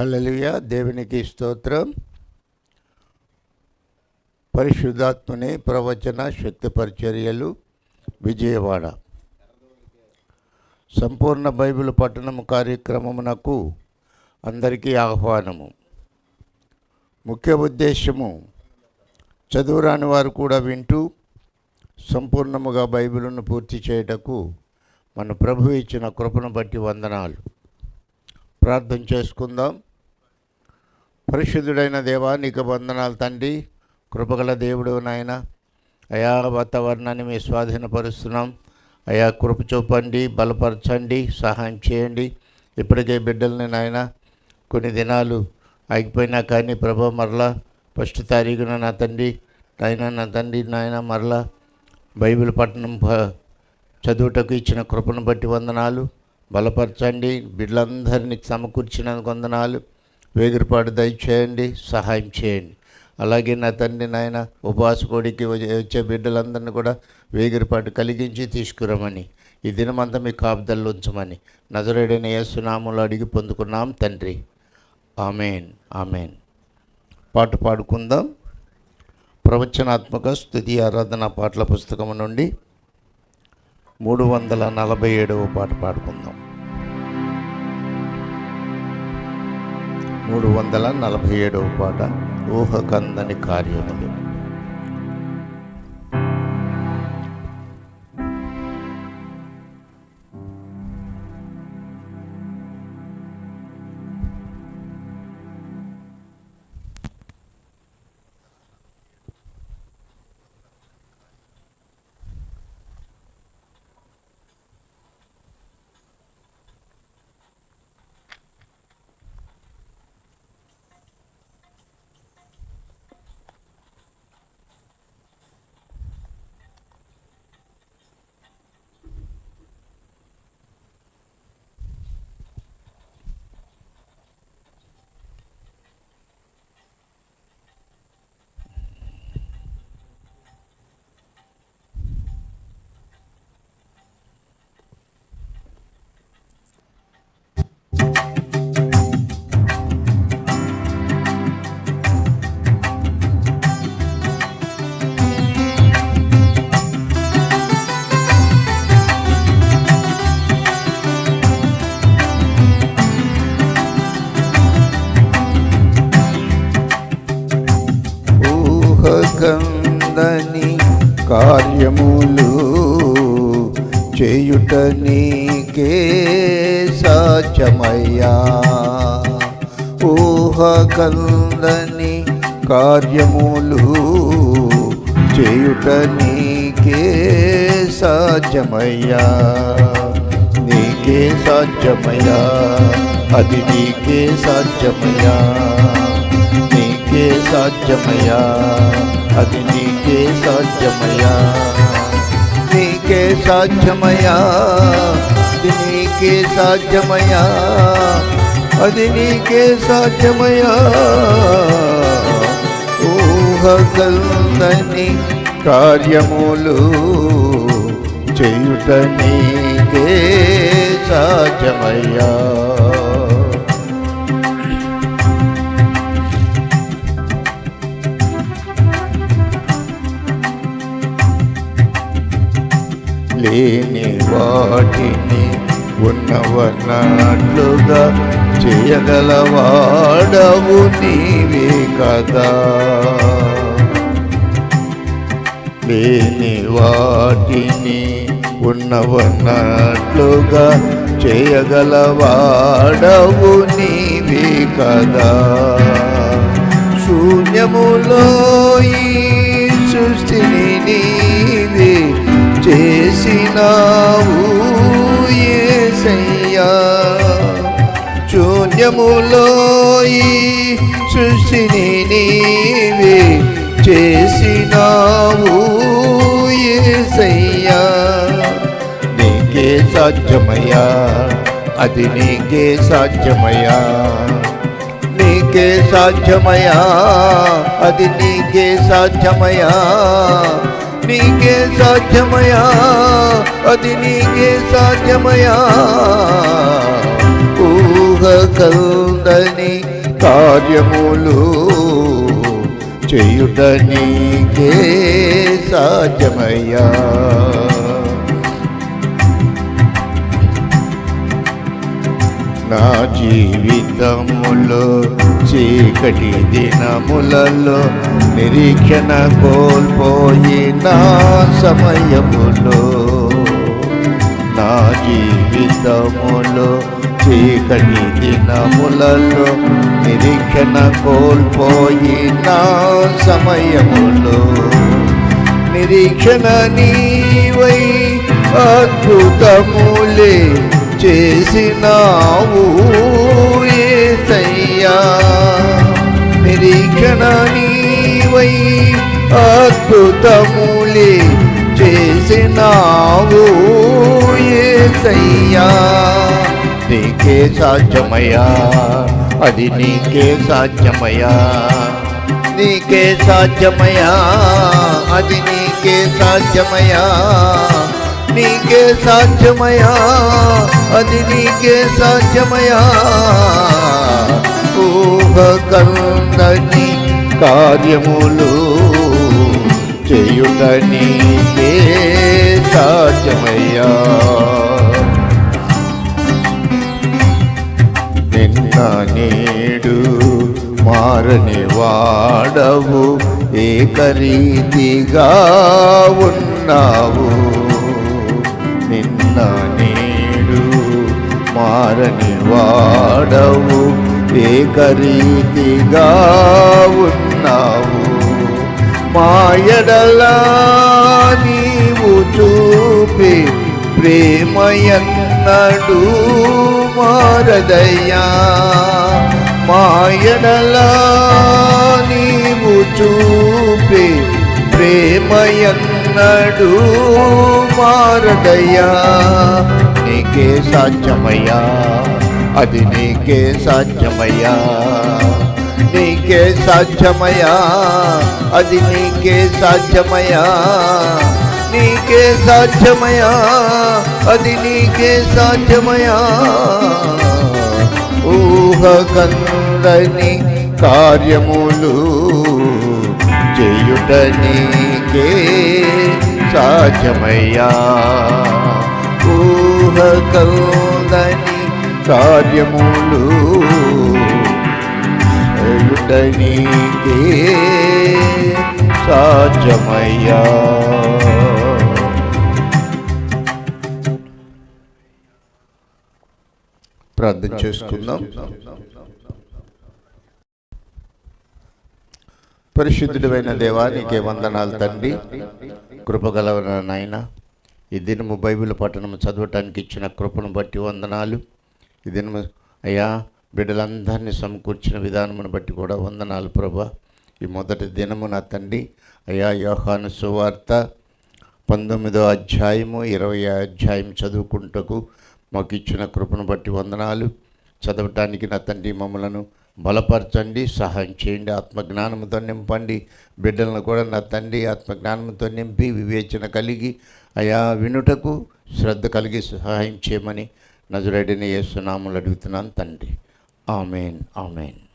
హలలియ దేవునికి స్తోత్రం. పరిశుద్ధాత్మని ప్రవచన శక్తి పరిచర్యలు విజయవాడ. సంపూర్ణ బైబిల్ పట్టణం కార్యక్రమమునకు అందరికీ ఆహ్వానము. ముఖ్య ఉద్దేశము చదువురాని వారు కూడా వింటూ సంపూర్ణముగా బైబిల్ను పూర్తి చేయుటకు మన ప్రభు ఇచ్చిన కృపను బట్టి వందనాలు. ప్రార్థన చేసుకుందాం. పరిశుద్ధుడైన దేవా నీకు వందనాలు తండ్రి. కృపగల దేవుడు నాయన. అయా వాతావరణాన్ని మేము స్వాధీనపరుస్తున్నాం. అయా కృప చూపండి బలపరచండి సహాయం చేయండి. ఇప్పటికే బిడ్డల్ని నాయన కొన్ని దినాలు ఆగిపోయినా కానీ ప్రభ మరలా ఫస్ట్ తారీఖున నా తండ్రి నాయన నా తండ్రి నాయన మరలా బైబిల్ పట్టణం చదువుటకు ఇచ్చిన కృపను బట్టి వందనాలు. బలపరచండి. బిడ్డలందరినీ సమకూర్చినందుకు వందనాలు. వేగిరిపాటు దయచేయండి సహాయం చేయండి. అలాగే నా తండ్రి నాయన ఉపవాసకోడికి వచ్చే బిడ్డలందరినీ కూడా వేగిరిపాటు కలిగించి తీసుకురమని ఈ దినమంతా మీ కాపుదల్లో ఉంచమని నజరేడైన యేసునామంలో అడిగి పొందుకున్నాం తండ్రి. Amen amen. పాట పాడుకుందాం. ప్రవచనాత్మక స్థుతి ఆరాధన పాటల పుస్తకం నుండి మూడు వందల నలభై ఏడవ పాట పాడుకుందాం. మూడు వందల నలభై ఏడవ పాట ఊహకందని కార్యములు. కార్యములు చేయుట నీకే సాధ్యమయ్యా. ఊహకందని కార్యములు చేయుట నీకే సాధ్యమయ్యా. నీకే సాధ్యమయ్యా. అది నీకే సాధ్యమయ్యా. నీకే సాధ్యమయ్యా. అది నీకే సాధ్యమయ్యా నీకే సాధ్యమయ్యా అది నీకే సాధ్యమయ్యా అది నీకే సాధ్యమయ్యా ఊహగల్దని కార్యములు చేయుట నీకే సాధ్యమయ్యా లేని వాటిని ఉన్నవన్నట్లుగా చేయగలవాడవు నీవే కదా. లేని వాటిని ఉన్నవన్నట్లుగా చేయగలవాడవు నీవే కదా. శూన్యములో ఈ సృష్టిని చేసినావు యేసయ్యా శూన్యములో ఈ సృష్టిని నీవే చేసినావు యేసయ్యా నీకే సాధ్యమయ్యా అది నీకే సాధ్యమయ్యా. నీకే సాధ్యమయ్యా అది నీకే సాధ్యమయ్యా. నీకే సాధ్యమయా? అది నీకే సాధ్యమయా? ఊహ కందని కార్యములు చేయుట నీకే సాధ్యమయ్యా. నా జీవితములో చీకటి దినములలో నిరీక్షణ కోల్పోయిన సమయములో నా జీవితములో చీకటి దినములలో నిరీక్షణ కోల్పోయిన సమయములో నిరీక్షణ నీవై అద్భుతములే చేసినావు ఏసయ్యా నిరీక్షణ నీవై అద్భుతములే చేసినావు ఏసయ్యా నీకే సాధ్యమయ్యా అది నీకే సాధ్యమయ్యా. నీకే సాధ్యమయ్యా అది నీకే సాధ్యమయ్యా. నీకే సాధ్యమయా? అది నీకే సాధ్యమయ్యా ఊహకందని కార్యములు చేయుట నీకే సాధ్యమయ్యా. నిన్న నేడు మారని వాడవు ఏకరీతిగా ఉన్నావు. నిన్న నేడు మారని వాడవు. ఏకరీతిగా ఉన్నావు. మాయడలా నీవు చూపే ప్రేమయన్నడు మారదయ్యా. మాయడలా నీవు చూపే ప్రేమయన్నడు మారదయ్యా. నీకే సాధ్యమయ్యా. అది నీకే సాధ్యమయ్యా. నీకే సాధ్యమయ్యా. అది నీకే సాధ్యమయ్యా. నీకే సాధ్యమయ్యా. అది నీకే సాధ్యమయ్యా. ఊహకందని కార్యములు చేయుట నీకే సాధ్యమయ్యా. ఊహకందని కార్యములు చేయుట నీకే సాధ్యమయ్యా. ప్రార్థన చేసుకుందాం. పరిశుద్ధుడైన దేవానికి వందనాలు తండ్రి. కృపగలవన నాయన ఈ దినము బైబిల్ పట్టణము చదవటానికి ఇచ్చిన కృపను బట్టి వందనాలు. ఈ దినము అయ్యా బిడ్డలందరినీ సమకూర్చిన విధానమును బట్టి కూడా వందనాలు ప్రభా. ఈ మొదటి దినము నా తండ్రి అయ్యా యోహాను సువార్త పంతొమ్మిదో అధ్యాయము ఇరవై అధ్యాయం చదువుకుంటకు మాకు ఇచ్చిన కృపను బట్టి వందనాలు. చదవటానికి నా తండ్రి మమ్మలను బలపరచండి సహాయం చేయండి ఆత్మజ్ఞానంతో నింపండి. బిడ్డలను కూడా నా తండ్రి ఆత్మజ్ఞానంతో నింపి వివేచన కలిగి అయా వినుటకు శ్రద్ధ కలిగి సహాయం చేయమని నజరెడిని చేస్తున్నాములు అడుగుతున్నాను తండ్రి. Amen amen.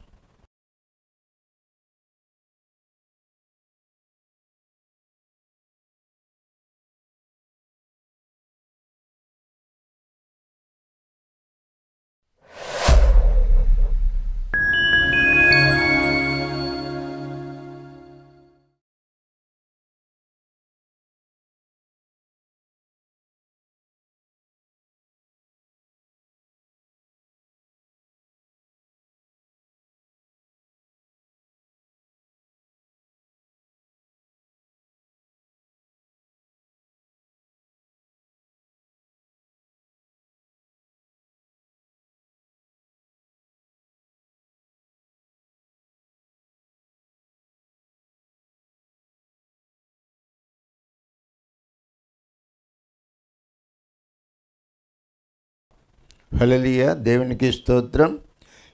హలలియ దేవునికి స్తోత్రం.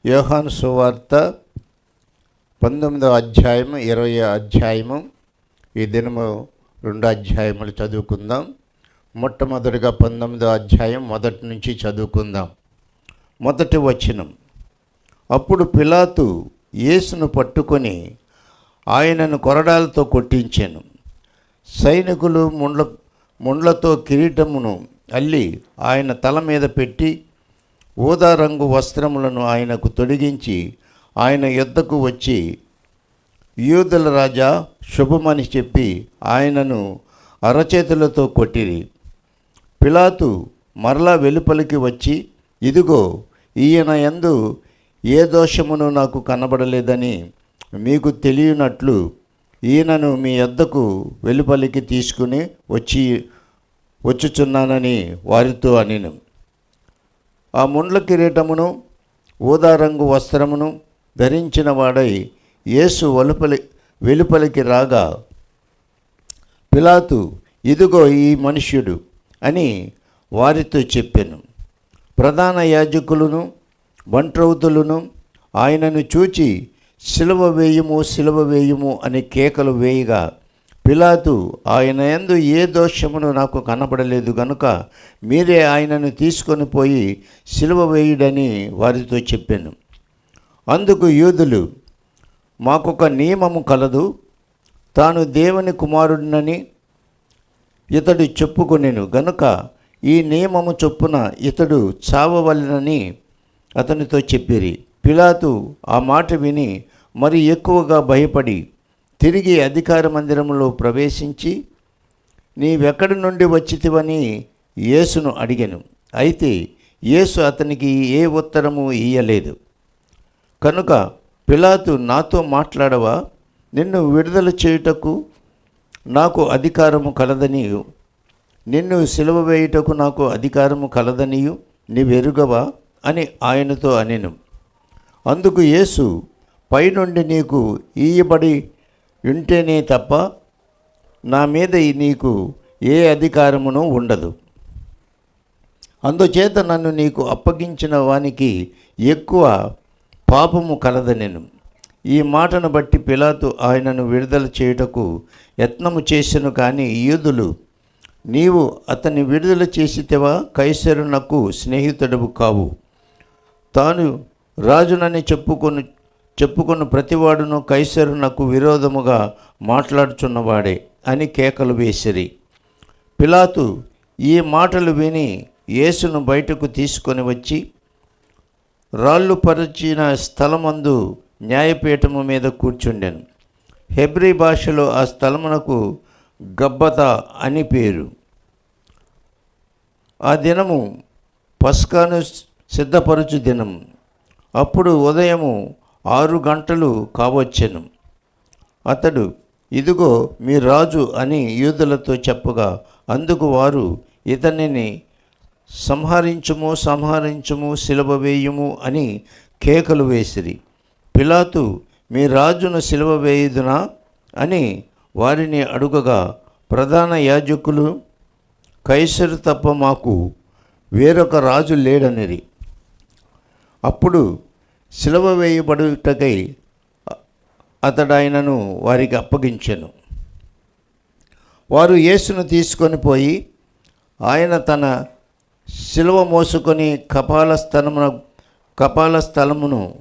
యోహాను సువార్త పంతొమ్మిదవ అధ్యాయము ఇరవై అధ్యాయము. ఈ దినము రెండు అధ్యాయములు చదువుకుందాం. మొట్టమొదటిగా పంతొమ్మిదో అధ్యాయం మొదటి నుంచి చదువుకుందాం. మొదటి వచనం. అప్పుడు పిలాతు యేసును పట్టుకొని ఆయనను కొరడాలతో కొట్టించాను. సైనికులు ముండ్ల ముండ్లతో కిరీటమును అల్లి ఆయన తల మీద పెట్టి ఊదా రంగు వస్త్రములను ఆయనకు తొడిగించి ఆయన యుద్ధకు వచ్చి యూదుల రాజా శుభమని చెప్పి ఆయనను అరచేతులతో కొట్టిరి. పిలాతు మరలా వెలుపలికి వచ్చి ఇదిగో ఈయన ఎందు ఏ దోషమును నాకు కనబడలేదని మీకు తెలియనట్లు ఈయనను మీ ఎద్దకు వెలుపలికి తీసుకుని వచ్చి వచ్చుచున్నానని వారితో అనిను. ఆ ముండ్ల కిరీటమును ఊదా రంగు వస్త్రమును ధరించిన వాడై యేసు వలుపలి వెలుపలికి రాగా పిలాతు ఇదిగో ఈ మనుష్యుడు అని వారితో చెప్పాను. ప్రధాన యాజకులను వంట్రౌతులను ఆయనను చూచి సిలువ వేయుము సిలువ వేయుము అని కేకలు వేయగా పిలాతు ఆయన ఎందు ఏ దోషమును నాకు కనబడలేదు గనుక మీరే ఆయనను తీసుకొని పోయి సిలువ వేయుడని వారితో చెప్పాను. అందుకు యూదులు మాకొక నియమము కలదు తాను దేవుని కుమారుడినని ఇతడు చెప్పుకొనెను. గనుక ఈ నియమము చొప్పున ఇతడు చావవలెనని అతనితో చెప్పిరి. పిలాతు ఆ మాట విని మరి ఎక్కువగా భయపడి తిరిగి అధికార మందిరంలో ప్రవేశించి నీవెక్కడి నుండి వచ్చితివని యేసును అడిగాను. అయితే యేసు అతనికి ఏ ఉత్తరము ఇయ్యలేదు. కనుక పిలాతు నాతో మాట్లాడవా? నిన్ను విడుదల చేయుటకు నాకు అధికారము కలదనియు. నిన్ను సిలువ వేయుటకు నాకు అధికారము కలదనియు. నీవెరుగవా? అని ఆయనతో అనెను. అందుకు యేసు పైనుండి నీకు ఈయబడి వింటేనే తప్ప నా మీద నీకు ఏ అధికారమును ఉండదు. అందుచేత నన్ను నీకు అప్పగించిన వానికి ఎక్కువ పాపము కలదనెను ఈ మాటను బట్టి పిలాతు ఆయనను విడుదల చేయుటకు యత్నము చేసెను కానీ యూదులు నీవు అతన్ని విడుదల చేసితేవా కైసరునకు స్నేహితుడవు కావు. తాను రాజునని చెప్పుకొని చెప్పుకున్న ప్రతివాడును కైసరునకు విరోధముగా మాట్లాడుచున్నవాడే అని కేకలు వేసిరి. పిలాతు ఈ మాటలు విని యేసును బయటకు తీసుకొని వచ్చి రాళ్ళు పరిచిన స్థలమందు న్యాయపీఠము మీద కూర్చుండెను. హెబ్రీ భాషలో ఆ స్థలమునకు గబ్బత అని పేరు. ఆ దినము పస్కాను సిద్ధపరచు దినం అప్పుడు ఉదయము ఆరు గంటలు కావచ్చెను. అతడు ఇదిగో మీ రాజు అని యూదులతో చెప్పగా అందుకు వారు ఇతనిని సంహరించుము సంహరించుము సిలువ వేయుము అని కేకలు వేసిరి. పిలాతు మీ రాజును సిలువ వేయుదునా? అని వారిని అడుగగా ప్రధాన యాజకులు కైసరు తప్ప మాకు వేరొక రాజు లేడనిరి. అప్పుడు సిలువ వేయబడుటకై అతడు ఆయనను వారికి అప్పగించెను. వారు యేసును తీసుకొని పోయి ఆయన తన శిలువ మోసుకొని కపాల స్థలమున కపాల స్థలమును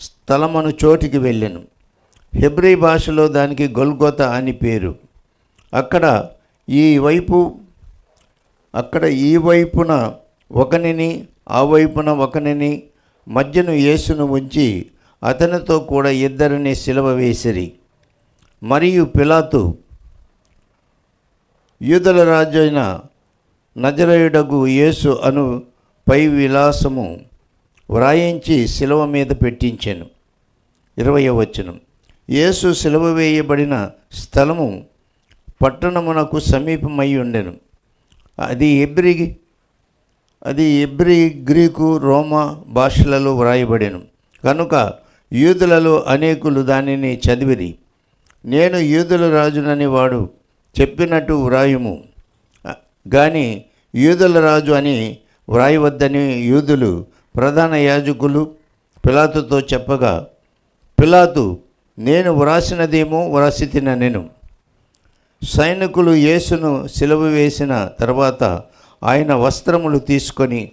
స్థలమును చోటికి వెళ్ళాను. హెబ్రీ భాషలో దానికి గొల్గోత అని పేరు. అక్కడ ఈ వైపు అక్కడ ఈ వైపున ఒకనిని ఆ వైపున ఒకనిని మధ్యను యేసును ఉంచి అతనితో కూడా ఇద్దరిని శిలవ వేసిరి. మరియు పిలాతు యూదుల రాజు అయిన నజరేయుడగు యేసు అను పై విలాసము వ్రాయించి శిలవ మీద పెట్టించాను. ఇరవై వచనం. యేసు శిలవ వేయబడిన స్థలము పట్టణమునకు సమీపమై ఉండెను. అది ఎబ్రిగి అది ఎబ్రి గ్రీకు రోమా భాషలలో వ్రాయబడెను. కనుక యూదులలో అనేకులు దానిని చదివిరి. నేను యూదుల రాజునని వాడు చెప్పినట్టు వ్రాయుము. కానీ యూదుల రాజు అని వ్రాయవద్దని యూదులు ప్రధాన యాజకులు పిలాతుతో చెప్పగా పిలాతు నేను వ్రాసినదేమో వ్రాసి నేను సైనికులు యేసును సిలువ వేసిన తర్వాత ఆయన వస్త్రములు తీసుకొని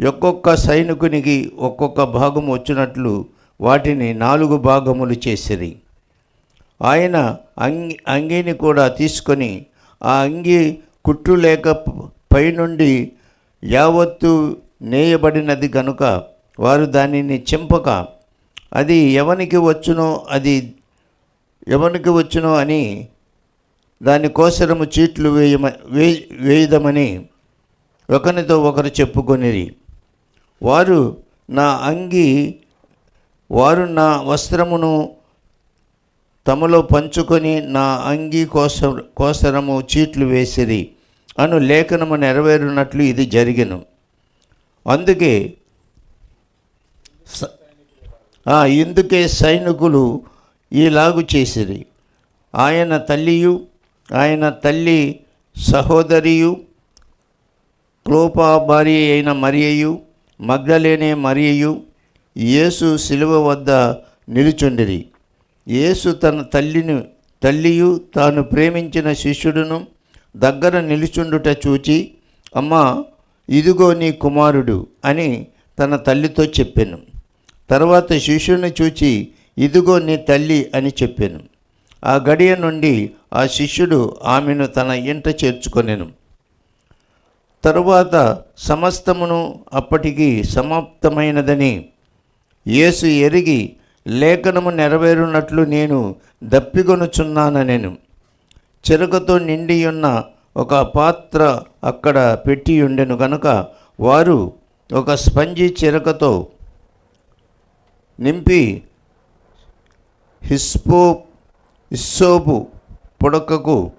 ఒక్కొక్క సైనికునికి ఒక్కొక్క భాగం వచ్చినట్లు వాటిని నాలుగు భాగములు చేసిరి. ఆయన అంగి అంగీని కూడా తీసుకొని ఆ అంగి కుట్టు లేక పైనుండి యావత్తు నేయబడినది కనుక వారు దానిని చింపక అది ఎవనికి వచ్చునో అది ఎవనికి వచ్చునో అని దాని కోసరము చీట్లు వేయమ వే వేయదమని ఒకరితో ఒకరు చెప్పుకొనిరి. వారు నా అంగి వారు నా వస్త్రమును తమలో పంచుకొని నా అంగి కోస కోసరము చీట్లు వేసిరి. అను లేఖనము నెరవేరునట్లు ఇది జరిగను. అందుకే స- ఇందుకే సైనికులు ఈలాగు చేసిరి. ఆయన తల్లియు ఆయన తల్లి సహోదరియు క్లోపా భార్య అయిన మరియయు మగ్ధలేనే మరియయు యేసు శిలువ వద్ద నిలుచుండిరి. యేసు తన తల్లిని తల్లియు తాను ప్రేమించిన శిష్యుడును దగ్గర నిలుచుండుట చూచి అమ్మా ఇదిగో నీ కుమారుడు అని తన తల్లితో చెప్పాను. తర్వాత శిష్యుని చూచి ఇదిగో నీ తల్లి అని చెప్పాను. ఆ గడియ నుండి ఆ శిష్యుడు ఆమెను తన ఇంట చేర్చుకొనెను. తరువాత సమస్తమును అప్పటికి సమాప్తమైనదని యేసు ఎరిగి లేఖనము నెరవేరునట్లు నేను దప్పికొనుచున్నాననెను. చెరుకతో నిండి ఉన్న ఒక పాత్ర అక్కడ పెట్టి ఉండెను గనుక వారు ఒక స్పంజి చెరకతో నింపి హిస్పో ఇస్సోపు పుడకకు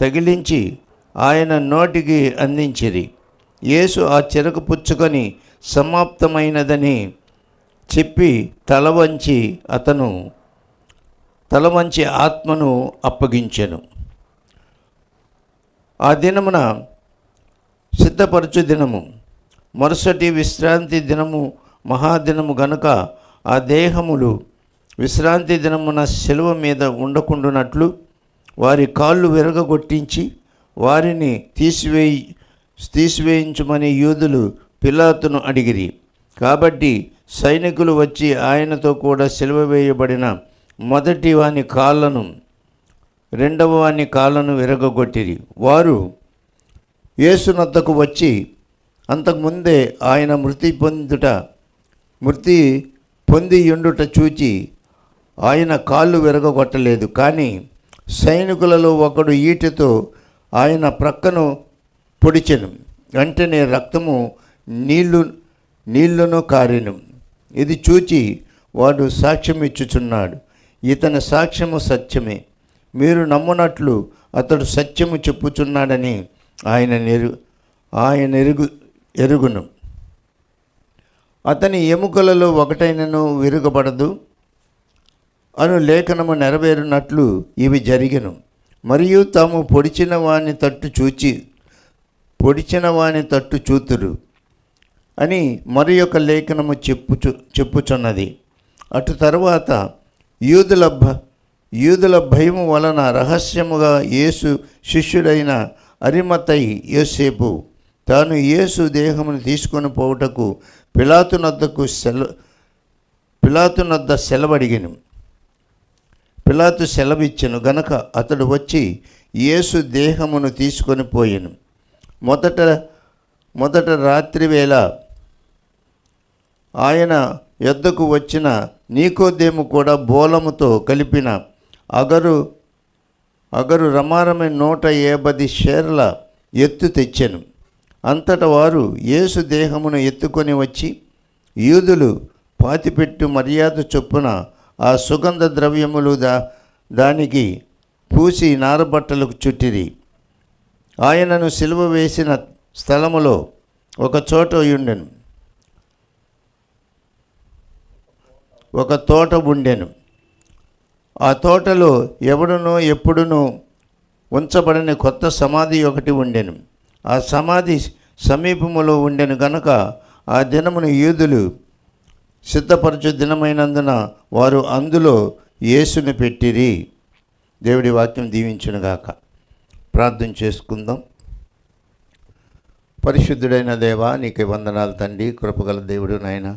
తగిలించి ఆయన నోటికి అందించిరి. యేసు ఆ చెరకు పుచ్చుకొని సమాప్తమైనదని చెప్పి తల వంచి అతను తల వంచి ఆత్మను అప్పగించెను. ఆ దినమున సిద్ధపరచు దినము మరుసటి విశ్రాంతి దినము మహాదినము గనుక ఆ దేహములు విశ్రాంతి దినమున సెలవు మీద ఉండకుండునట్లు వారి కాళ్ళు విరగగొట్టించి వారిని తీసివేయి తీసివేయించమని యూదులు పిలాతును అడిగిరి. కాబట్టి సైనికులు వచ్చి ఆయనతో కూడా సెలవ వేయబడిన మొదటి వాని కాళ్ళను రెండవ వాని కాళ్ళను విరగగొట్టిరి. వారు యేసునద్దకు వచ్చి అంతకుముందే ఆయన మృతి పొందుట మృతి పొంది ఉండుట చూచి ఆయన కాళ్ళు విరగొట్టలేదు కానీ సైనికులలో ఒకడు ఈటెతో ఆయన ప్రక్కను పొడిచెను. వెంటనే రక్తము నీళ్ళు నీళ్ళను కారెను. ఇది చూచి వాడు సాక్ష్యం ఇచ్చుచున్నాడు ఇతని సాక్ష్యము సత్యమే. మీరు నమ్మునట్లు అతడు సత్యము చెప్పుచున్నాడని ఆయన నెరు ఆయన ఎరుగు ఎరుగును. అతని ఎముకలలో ఒకటైనను విరుగబడదు. అను లేఖనము నెరవేరినట్లు ఇవి జరిగను. మరియు తాము పొడిచిన వాని తట్టు చూచి పొడిచిన వాని తట్టు చూతురు అని మరి యొక్క లేఖనము చెప్పుచు చెప్పుచున్నది. అటు తర్వాత యూదుల భ యూదుల భయము వలన రహస్యముగా యేసు శిష్యుడైన అరిమతై యోసేపు తాను యేసు దేహమును తీసుకొని పోవుటకు పిలాతునద్దకు సెల పిలాతునద్ద సెలవడిగిను. పిలాతు సెలవిచ్చెను గనక అతడు వచ్చి యేసు దేహమును తీసుకొని పోయాను. మొదట మొదట రాత్రివేళ ఆయన యొద్దకు వచ్చిన నీకోదేము కూడా బోలముతో కలిపిన అగరు అగరు రమారమే నూట ఏబది షేర్ల ఎత్తు తెచ్చెను. అంతట వారు యేసు దేహమును ఎత్తుకొని వచ్చి యూదులు పాతిపెట్టు మర్యాద చొప్పున ఆ సుగంధ ద్రవ్యములు దా దానికి పూసి నారబట్టలకు చుట్టిరి. ఆయనను సిలువ వేసిన స్థలములో ఒక చోట ఉండెను. ఒక తోట ఉండెను. ఆ తోటలో ఎవడునో ఎప్పుడునూ ఉంచబడని కొత్త సమాధి ఒకటి ఉండెను. ఆ సమాధి సమీపములో ఉండెను గనక ఆ దినమును యూదులు సిద్ధపరచు దినమైనందున వారు అందులో యేసుని పెట్టిరి. దేవుడి వాక్యం దీవించునుగాక. ప్రార్థన చేసుకుందాం. పరిశుద్ధుడైన దేవా నీకు వందనాలు తండ్రి. కృపగల దేవుడు నాయన.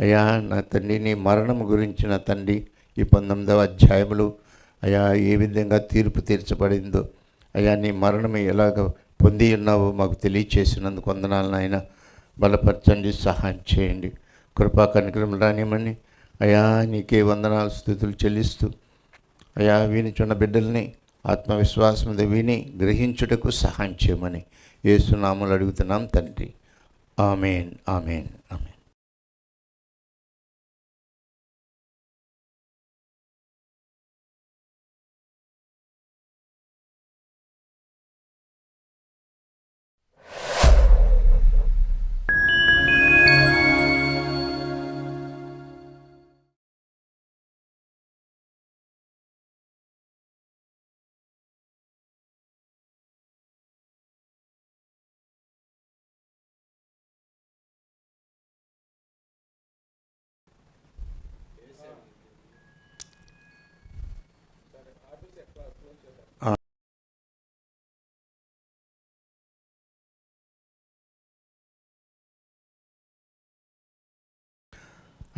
అయ్యా నా తండ్రి నీ మరణం గురించిన తండ్రి ఈ పంతొమ్మిదవ అధ్యాయములు అయ్యా ఏ విధంగా తీర్పు తీర్చబడిందో అయ్యా నీ మరణం ఎలాగ పొంది ఉన్నావో మాకు తెలియచేసినందుకు వందనాలు నాయన. బలపరచండి సహాయం చేయండి. కృపా కనికరం రానిమని అయా నీకే వందనాలు స్థుతులు చెల్లిస్తూ అయా వినిచున్న బిడ్డల్ని ఆత్మవిశ్వాసం విని గ్రహించుటకు సహాయం చేయమని ఏసునాములు అడుగుతున్నాం తండ్రి. Amen amen.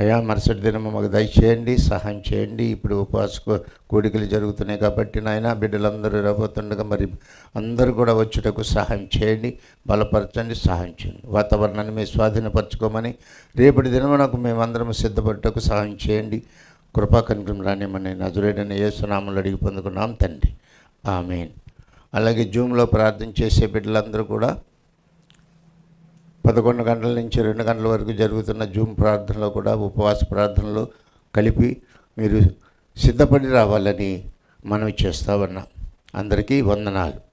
అయ్యా మరుసటి దినము మాకు దయచేయండి సహాయం చేయండి. ఇప్పుడు ఉపవాస కోడికలు కూడికలు జరుగుతున్నాయి కాబట్టి నాయన బిడ్డలందరూ రాబోతుండగా మరి అందరూ కూడా వచ్చుటకు సహాయం చేయండి బలపరచండి సహాయం చేయండి. వాతావరణాన్ని మేము స్వాధీనపరచుకోమని రేపటి దినమునకు మేమందరం సిద్ధపడటకు సహాయం చేయండి. కృపా కనికరం రానిమని నజురేడని ఏసునామలు అడిగి పొందుకున్నాం తండ్రి. ఆమెన్. అలాగే జూమ్లో ప్రార్థన చేసే బిడ్డలందరూ కూడా పదకొండు గంటల నుంచి రెండు గంటల వరకు జరుగుతున్న జూమ్ ప్రార్థనలో కూడా ఉపవాస ప్రార్థనలో కలిపి మీరు సిద్ధపడి రావాలని మనవి చేస్తా ఉన్నాం. అందరికీ వందనాలు.